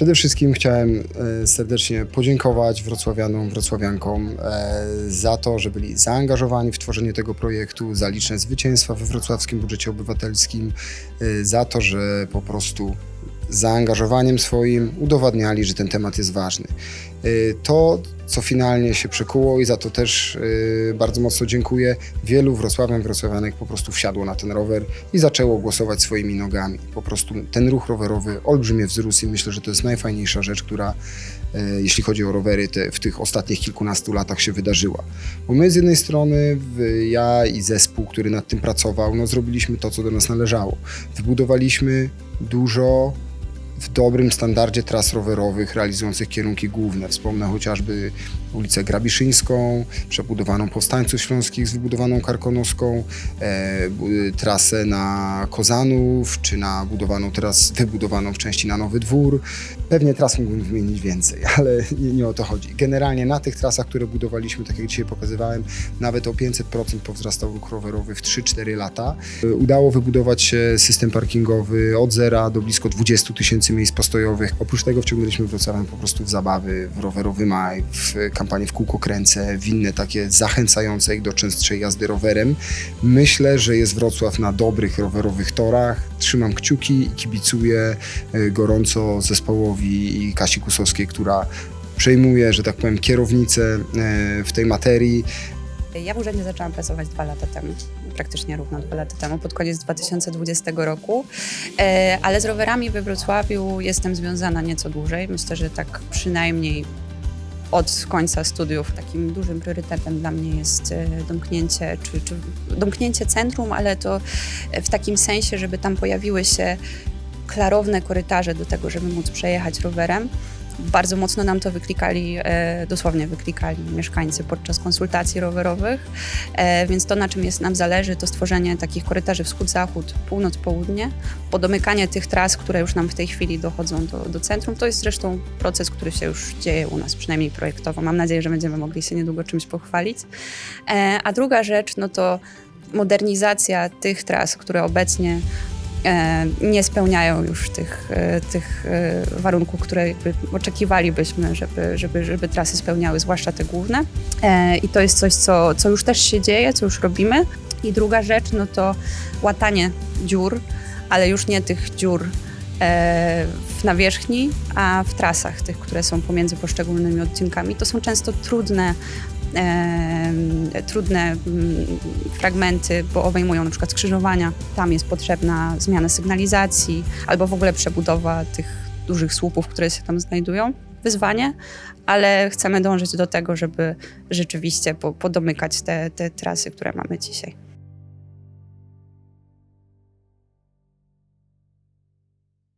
Przede wszystkim chciałem e, serdecznie podziękować wrocławianom, wrocławiankom e, za to, że byli zaangażowani w tworzenie tego projektu, za liczne zwycięstwa we wrocławskim budżecie obywatelskim, e, za to, że po prostu zaangażowaniem swoim udowadniali, że ten temat jest ważny. E, To, co finalnie się przekuło i za to też e, bardzo mocno dziękuję, wielu wrocławian, wrocławianek po prostu wsiadło na ten rower i zaczęło głosować swoimi nogami. Po prostu ten ruch rowerowy olbrzymie wzrósł i myślę, że to jest najfajniejsza rzecz, która e, jeśli chodzi o rowery, te, w tych ostatnich kilkunastu latach się wydarzyła. Bo my z jednej strony, ja i zespół, który nad tym pracował, no zrobiliśmy to, co do nas należało. Wybudowaliśmy dużo w dobrym standardzie tras rowerowych realizujących kierunki główne. Wspomnę chociażby ulicę Grabiszyńską, przebudowaną Powstańców Śląskich z wybudowaną Karkonoską, e, trasę na Kozanów, czy na budowaną teraz, wybudowaną w części na Nowy Dwór. Pewnie tras mógłbym wymienić więcej, ale nie, nie o to chodzi. Generalnie na tych trasach, które budowaliśmy, tak jak dzisiaj pokazywałem, nawet o 500% powzrastał ruch rowerowy w 3-4 lata. E, Udało wybudować system parkingowy od zera do blisko 20 tysięcy miejsc postojowych. Oprócz tego wciągnęliśmy Wrocławem po prostu w zabawy, w rowerowy maj, w kampanię w kółko kręcę, w inne takie zachęcające ich do częstszej jazdy rowerem. Myślę, że jest Wrocław na dobrych rowerowych torach. Trzymam kciuki i kibicuję e, gorąco zespołowi i Kasi Kusowskiej, która przejmuje, że tak powiem, kierownicę e, w tej materii. Ja w urzędzie zaczęłam pracować dwa lata temu, praktycznie równo dwa lata temu, pod koniec 2020 roku, E, ale z rowerami we Wrocławiu jestem związana nieco dłużej. Myślę, że tak przynajmniej od końca studiów takim dużym priorytetem dla mnie jest e, domknięcie, czy, czy domknięcie centrum, ale to w takim sensie, żeby tam pojawiły się klarowne korytarze do tego, żeby móc przejechać rowerem. Bardzo mocno nam to wyklikali, e, dosłownie wyklikali mieszkańcy podczas konsultacji rowerowych, e, więc to, na czym jest nam zależy, to stworzenie takich korytarzy wschód-zachód, północ-południe, podomykanie tych tras, które już nam w tej chwili dochodzą do, do centrum. To jest zresztą proces, który się już dzieje u nas, przynajmniej projektowo. Mam nadzieję, że będziemy mogli się niedługo czymś pochwalić. E, a druga rzecz, no to modernizacja tych tras, które obecnie nie spełniają już tych, e, tych e, warunków, które oczekiwalibyśmy, żeby, żeby, żeby trasy spełniały, zwłaszcza te główne. E, I to jest coś, co, co już też się dzieje, co już robimy. I druga rzecz, no to łatanie dziur, ale już nie tych dziur e, w nawierzchni, a w trasach, tych, które są pomiędzy poszczególnymi odcinkami. To są często trudne e, trudne fragmenty, bo obejmują na przykład skrzyżowania. Tam jest potrzebna zmiana sygnalizacji albo w ogóle przebudowa tych dużych słupów, które się tam znajdują. Wyzwanie, ale chcemy dążyć do tego, żeby rzeczywiście po, podomykać te, te trasy, które mamy dzisiaj.